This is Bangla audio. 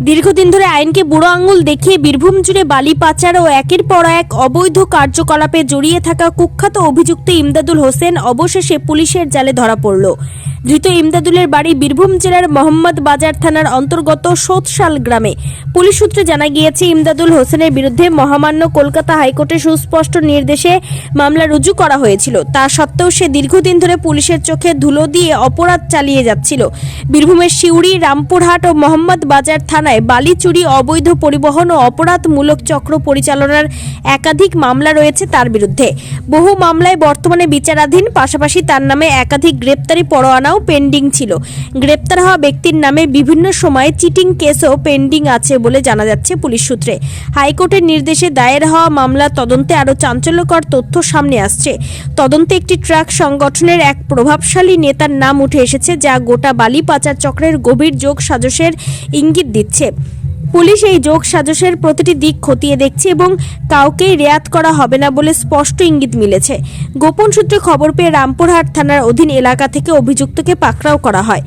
দীর্ঘদিন ধরে আইনকে বুড়ো আঙুল দেখিয়ে বীরভূম জুড়ে বালি পাচার ও একের পর এক অবৈধ কার্যকলাপে জড়িয়ে থাকা কুখ্যাত অভিযুক্ত ইমদাদুল হোসেন অবশেষে পুলিশের জালে ধরা পড়ল। ধৃত ইমদাদুলের বাড়ি বীরভূম জেলার মোহাম্মদ বাজার থানার অন্তর্গত সোতশাল গ্রামে। পুলিশ সূত্রে জানা গিয়েছে, ইমদাদুল হোসেনের বিরুদ্ধে মহামান্য কলকাতা হাইকোর্টের সুস্পষ্ট নির্দেশে মামলা রুজু করা হয়েছিল। তা সত্ত্বেও সে দীর্ঘদিন ধরে পুলিশের চোখে ধুলো দিয়ে অপরাধ চালিয়ে যাচ্ছিল। বীরভূমের শিউড়ি রামপুরহাট ও মোহাম্মদ বাজার থানায় বালি চুরি অবৈধ পরিবহন ও অপরাধমূলক চক্র পরিচালনার একাধিক মামলা রয়েছে তার বিরুদ্ধে। বহু মামলায় বর্তমানে বিচারাধীন, পাশাপাশি তার নামে একাধিক গ্রেপ্তারি পরোয়ানাও পেন্ডিং ছিল। গ্রেপ্তার হওয়া ব্যক্তির নামে বিভিন্ন সময়ে চিটিং কেসও পেন্ডিং আছে বলে জানা যাচ্ছে পুলিশ সূত্রে। হাইকোর্টের নির্দেশে দায়ের হওয়া মামলা তদন্তে আরও চাঞ্চল্যকর তথ্য সামনে আসছে। তদন্তে একটি ট্রাক সংগঠনের এক প্রভাবশালী নেতার নাম উঠে এসেছে, যা গোটা বালি পাচার চক্রের গভীর যোগ সাজসের ইঙ্গিত দিচ্ছে। পুলিশ এই যোগ সাজসের প্রতিটি দিক খতিয়ে দেখছে এবং কাউকেই রেয়াত করা হবে না বলে স্পষ্ট ইঙ্গিত মিলেছে। গোপন সূত্রে খবর পেয়ে রামপুরহাট থানার অধীন এলাকা থেকে অভিযুক্তকে পাকড়াও করা হয়।